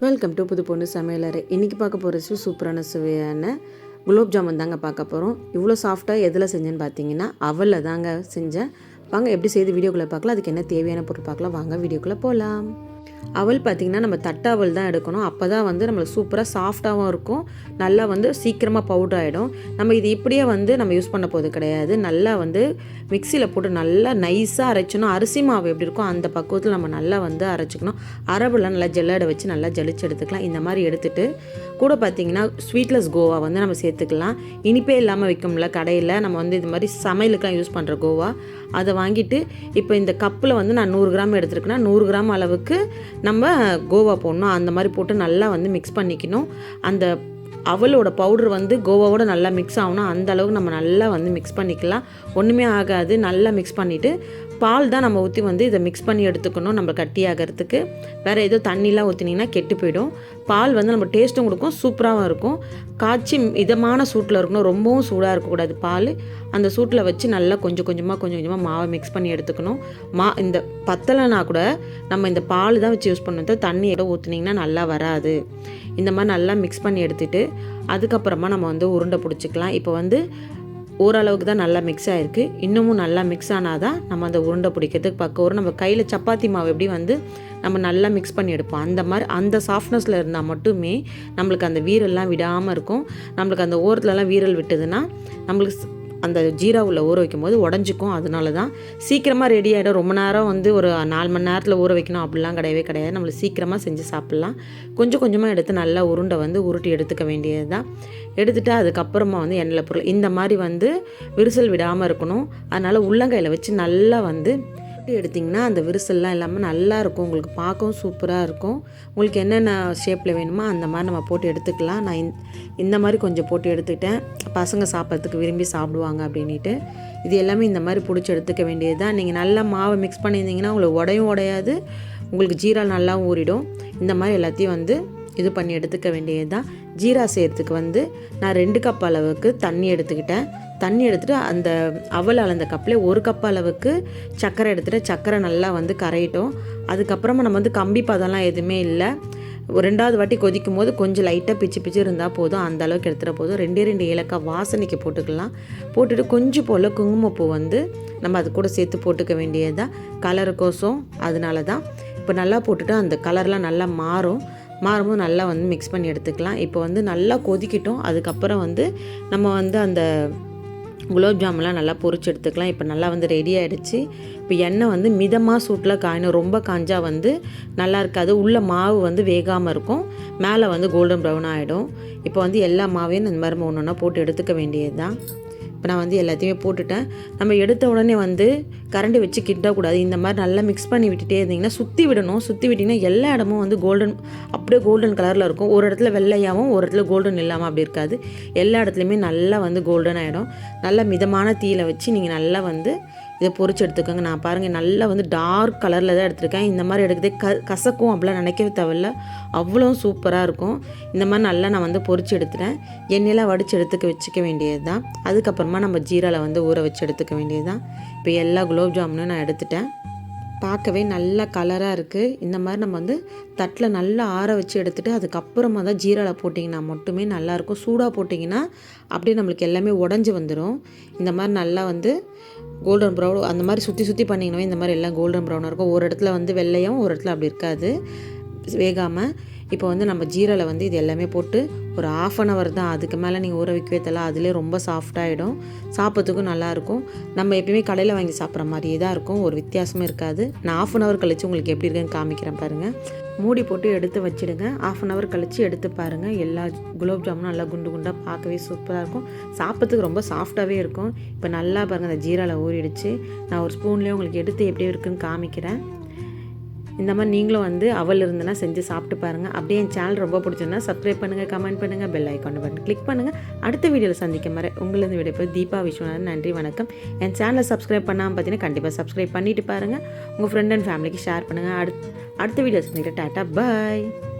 Welcome to புது பொண்ணு சமையலறை. இன்றைக்கி பார்க்க போகிற ரெசிபி சூப்பரான சுவையான குலோப் ஜாமுன் தாங்க பார்க்க போகிறோம் இவ்வளோ சாஃப்டாக எதில் செஞ்சேன்னு பார்த்தீங்கன்னா அவலில் தாங்க செஞ்சேன். வாங்க எப்படி செய்து வீடியோக்குள்ளே பார்க்கலாம். அதுக்கு என்ன தேவையான பொருள் பார்க்கலாம். வாங்க வீடியோக்குள்ளே போகலாம் அவல் பார்த்திங்கன்னா நம்ம தட்டாவல் தான் எடுக்கணும். அப்போ தான் வந்து நம்மளுக்கு சூப்பராக சாஃப்டாகவும் இருக்கும். நல்லா வந்து சீக்கிரமாக பவுடர் ஆகிடும் நம்ம இது இப்படியே வந்து நம்ம யூஸ் பண்ண போது கிடையாது. நல்லா வந்து மிக்சியில் போட்டு நல்லா நைஸாக அரைச்சணும் அரிசி மாவு எப்படி இருக்கோ அந்த பக்குவத்தில் நம்ம நல்லா வந்து அரைச்சிக்கணும். அரபுலாம் நல்லா ஜெல்லடை வச்சு நல்லா ஜலிச்சு எடுத்துக்கலாம். இந்த மாதிரி எடுத்துகிட்டு கூட பார்த்திங்கன்னா ஸ்வீட்லெஸ் கோவா வந்து நம்ம சேர்த்துக்கலாம். இனிப்பே இல்லாமல் விற்கும்ல கடையில். நம்ம வந்து இது மாதிரி சமையலுக்கெலாம் யூஸ் பண்ணுற கோவா. அதை வாங்கிட்டு இப்போ இந்த கப்பில் வந்து நான் நூறு கிராம் எடுத்துருக்கேன்னா நூறு கிராம் அளவுக்கு நம்ம கோவா போடணும். அந்த மாதிரி போட்டு நல்லா வந்து மிக்ஸ் பண்ணிக்கணும். அந்த அவளோட பவுடர் வந்து கோவாவோட நல்லா மிக்ஸ் ஆகணும். அந்த அளவுக்கு நம்ம நல்லா வந்து மிக்ஸ் பண்ணிக்கலாம். ஒன்றுமே ஆகாது. நல்லா மிக்ஸ் பண்ணிவிட்டு பால் தான் நம்ம ஊற்றி வந்து இதை மிக்ஸ் பண்ணி எடுத்துக்கணும் நம்ம கட்டியாகிறதுக்கு. வேறு ஏதோ தண்ணிலாம் ஊற்றினீங்கன்னா கெட்டு போயிடும். பால் வந்து நம்ம டேஸ்ட்டும் கொடுக்கும் சூப்பராகவும் இருக்கும். காய்ச்சி இதமான சூட்டில் இருக்கணும் ரொம்பவும் சூடாக இருக்கக்கூடாது பால். அந்த சூட்டில் வச்சு நல்லா கொஞ்சம் கொஞ்சமாக கொஞ்சம் கொஞ்சமாக மாவை மிக்ஸ் பண்ணி எடுத்துக்கணும். மா இந்த பத்தலைனா கூட நம்ம இந்த பால் தான் வச்சு யூஸ் பண்ணணும். தண்ணி எடை ஊற்றுனீங்கன்னா நல்லா வராது. இந்த மாதிரி நல்லா மிக்ஸ் பண்ணி எடுத்துகிட்டு அதுக்கப்புறமா நம்ம வந்து உருண்டை பிடிச்சிக்கலாம். இப்போ வந்து ஓரளவுக்கு தான் நல்லா மிக்ஸ் ஆகிருக்கு இன்னமும் நல்லா மிக்ஸ் ஆனால் தான் நம்ம அந்த உருண்டை பிடிக்கிறதுக்கு பக்கம் நம்ம கையில் சப்பாத்தி மாவு எப்படி வந்து நம்ம நல்லா மிக்ஸ் பண்ணி எடுப்போம். அந்த மாதிரி அந்த சாஃப்ட்னஸில் இருந்தால் மட்டுமே நம்மளுக்கு அந்த வீரல்லாம் விடாமல் இருக்கும். நம்மளுக்கு அந்த ஓரத்துலலாம் வீரல் விட்டுதுன்னா நம்மளுக்கு அந்த ஜீராவில் ஊற வைக்கும் போது உடஞ்சிக்கும். அதனால தான் சீக்கிரமாக ரெடி ஆகிடும் ரொம்ப நேரம் வந்து ஒரு நாலு மணி நேரத்தில் ஊற வைக்கணும். அப்படிலாம் கிடையவே கிடையாது. நம்மளுக்கு சீக்கிரமாக செஞ்சு சாப்பிட்லாம். கொஞ்சம் கொஞ்சமாக எடுத்து நல்லா உருண்டை வந்து உருட்டி எடுத்துக்க வேண்டியது தான் எடுத்துகிட்டு அதுக்கப்புறமா வந்து எண்ணெயில் பொருள். இந்த மாதிரி வந்து விரிசல் விடாமல் இருக்கணும். அதனால் உள்ளங்கையில் வச்சு நல்லா வந்து எடுத்திங்கன்னா அந்த விரிசல்லாம் இல்லாமல் நல்லா இருக்கும். உங்களுக்கு பார்க்கவும் சூப்பராக இருக்கும். உங்களுக்கு என்னென்ன ஷேப்பில் வேணுமோ அந்த மாதிரி நம்ம போட்டு எடுத்துக்கலாம். நான் இந்த மாதிரி கொஞ்சம் போட்டு எடுத்துக்கிட்டேன். பசங்க சாப்பிட்றதுக்கு விரும்பி சாப்பிடுவாங்க அப்படின்ட்டு இது எல்லாமே இந்த மாதிரி பிடிச்சி எடுத்துக்க வேண்டியது தான் நீங்கள் நல்லா மாவை மிக்ஸ் பண்ணியிருந்தீங்கன்னா உங்களுக்கு உடையும் உடையாது. உங்களுக்கு ஜீரா நல்லா ஊறிடும். இந்த மாதிரி எல்லாத்தையும் வந்து இது பண்ணி எடுத்துக்க வேண்டியது தான் ஜீரா செய்கிறதுக்கு வந்து நான் ரெண்டு கப் அளவுக்கு தண்ணி எடுத்துக்கிட்டேன். தண்ணி எடுத்துகிட்டு அந்த அவல் அளந்த கப்பில் ஒரு கப் அளவுக்கு சர்க்கரை எடுத்துகிட்டு சர்க்கரை நல்லா வந்து கரையிட்டோம். அதுக்கப்புறமா நம்ம வந்து கம்பி பதம்லாம் எதுவுமே இல்லை. ரெண்டாவது வாட்டி கொதிக்கும் போது கொஞ்சம் லைட்டாக பிச்சு பிச்சு இருந்தால் போதும். அந்த அளவுக்கு எடுத்துகிற போதும். ரெண்டே ரெண்டு ஏலக்காய் வாசனைக்கு போட்டுக்கலாம். போட்டுட்டு கொஞ்சம் போல் குங்குமப்பூ வந்து நம்ம அது கூட சேர்த்து போட்டுக்க வேண்டியது தான் கலருக்கோசம் அதனால தான் இப்போ நல்லா போட்டுட்டு அந்த கலர்லாம் நல்லா மாறும். மாறும்போது நல்லா வந்து மிக்ஸ் பண்ணி எடுத்துக்கலாம். இப்போ வந்து நல்லா கொதிக்கிட்டோம். அதுக்கப்புறம் வந்து நம்ம வந்து அந்த குலோப் ஜாமுலாம் நல்லா பொறிச்சு எடுத்துக்கலாம். இப்போ நல்லா வந்து ரெடி ஆகிடுச்சு இப்போ எண்ணெய் வந்து மிதமாக சூட்டில் காயணும். ரொம்ப காஞ்சா வந்து நல்லா இருக்காது. உள்ள மாவு வந்து வேகாமல் இருக்கும். மேலே வந்து கோல்டன் ப்ரௌன் ஆகிடும் இப்போ வந்து எல்லா மாவையும் இந்த மாதிரி ஒன்று ஒன்றா போட்டு எடுத்துக்க வேண்டியது தான் இப்போ நான் வந்து எல்லாத்தையுமே போட்டுட்டேன். நம்ம எடுத்த உடனே வந்து கரண்டி வச்சு கிட்டக்கூடாது இந்த மாதிரி நல்லா மிக்ஸ் பண்ணி விட்டுட்டே இருந்தீங்கன்னா சுற்றி விடணும். சுற்றி விட்டிங்கன்னா எல்லா இடமும் வந்து கோல்டன் அப்படியே கோல்டன் கலரில் இருக்கும். ஒரு இடத்துல வெள்ளையாகவும் ஒரு இடத்துல கோல்டன் இல்லாமல் அப்படி இருக்காது. எல்லா இடத்துலையுமே நல்லா வந்து கோல்டன் ஆகிடும் நல்லா மிதமான தீயில் வச்சு நீங்கள் நல்லா வந்து இதை பொறிச்சு எடுத்துக்கோங்க. நான் பாருங்கள் நல்லா வந்து டார்க் கலரில் தான் எடுத்திருக்கேன். இந்த மாதிரி எடுக்கிறதே க கசக்கும் அப்படிலாம் நினைக்கவே தேவையில்ல. அவ்வளோ சூப்பராக இருக்கும். இந்த மாதிரி நல்லா நான் வந்து பொறிச்சு எடுத்துட்டேன். எண்ணெயெல்லாம் வடித்து எடுத்துக்க வச்சுக்க வேண்டியது தான் அதுக்கப்புறமா நம்ம ஜீராவில் வந்து ஊற வச்சு எடுத்துக்க வேண்டியது தான் இப்போ எல்லா குலோப் ஜாமுனும் நான் எடுத்துட்டேன். பார்க்கவே நல்ல கலராக இருக்குது இந்த மாதிரி நம்ம வந்து தட்டில் நல்லா ஆற வச்சு எடுத்துகிட்டு அதுக்கப்புறமா தான் ஜீராவில் போட்டிங்கன்னா மட்டுமே நல்லாயிருக்கும் சூடாக போட்டிங்கன்னா அப்படியே நம்மளுக்கு எல்லாமே உடஞ்சி வந்துடும் இந்த மாதிரி நல்லா வந்து கோல்டன் ப்ரௌன் அந்த மாதிரி சுற்றி சுற்றி பண்ணிங்கன்னா இந்த மாதிரி எல்லாம் கோல்டன் ப்ரௌனாக இருக்கும். ஒரு இடத்துல வந்து வெள்ளையும் ஒரு இடத்துல அப்படி இருக்காது. வேகாமல் இப்போ வந்து நம்ம ஜீராவில் வந்து இது எல்லாமே போட்டு ஒரு ஆஃப் அன் ஹவர் தான். அதுக்கு மேலே நீங்கள் ஊற வைக்கவே தெரியல அதிலே ரொம்ப சாஃப்டாகிடும் சாப்பிட்றதுக்கும் நல்லாயிருக்கும் நம்ம எப்பயுமே கடையில் வாங்கி சாப்பிட்ற மாதிரியே தான் இருக்கும். ஒரு வித்தியாசமும் இருக்காது. நான் ஆஃப் அன் ஹவர் கழித்து உங்களுக்கு எப்படி இருக்குன்னு காமிக்கிறேன் பாருங்கள் மூடி போட்டு எடுத்து வச்சுடுங்க. ஆஃப் அன் ஹவர் கழித்து எடுத்து பாருங்கள் எல்லா குலோப் ஜாமுனும் நல்லா குண்டு குண்டாக பார்க்கவே சூப்பராக இருக்கும். சாப்பிட்றதுக்கு ரொம்ப சாஃப்டாகவே இருக்கும். இப்போ நல்லா பாருங்கள் அந்த ஜீராவில் ஊறிடுச்சு. நான் ஒரு ஸ்பூன்லேயே உங்களுக்கு எடுத்து எப்படி இருக்குன்னு காமிக்கிறேன். இந்த மாதிரி நீங்களும் வந்து அவள் இருந்தனா செஞ்சு சாப்பிட்டு பாருங்கள் அப்படியே என் சேனல் ரொம்ப பிடிச்சிருந்தா சப்ஸ்கிரைப் பண்ணுங்கள் கமெண்ட் பண்ணுங்கள் பெல் ஐக்கான் பட்டன் கிளிக் பண்ணுங்கள் அடுத்த வீடியோவில் சந்திக்க மாதிரி வீடியோ போய் தீபா விஸ்வநாதன். நன்றி வணக்கம். என் சேனலை சப்ஸ்கிரைப் பண்ணாமல் பார்த்தீங்கன்னா கண்டிப்பாக சப்ஸ்கிரைப் பண்ணிவிட்டு பாருங்கள் உங்கள் ஃப்ரெண்ட் அண்ட் ஃபேமிலிக்கு ஷேர் பண்ணுங்கள் அடுத் அடுத்த வீடியோ சந்திக்கிற டாட்டா பாய்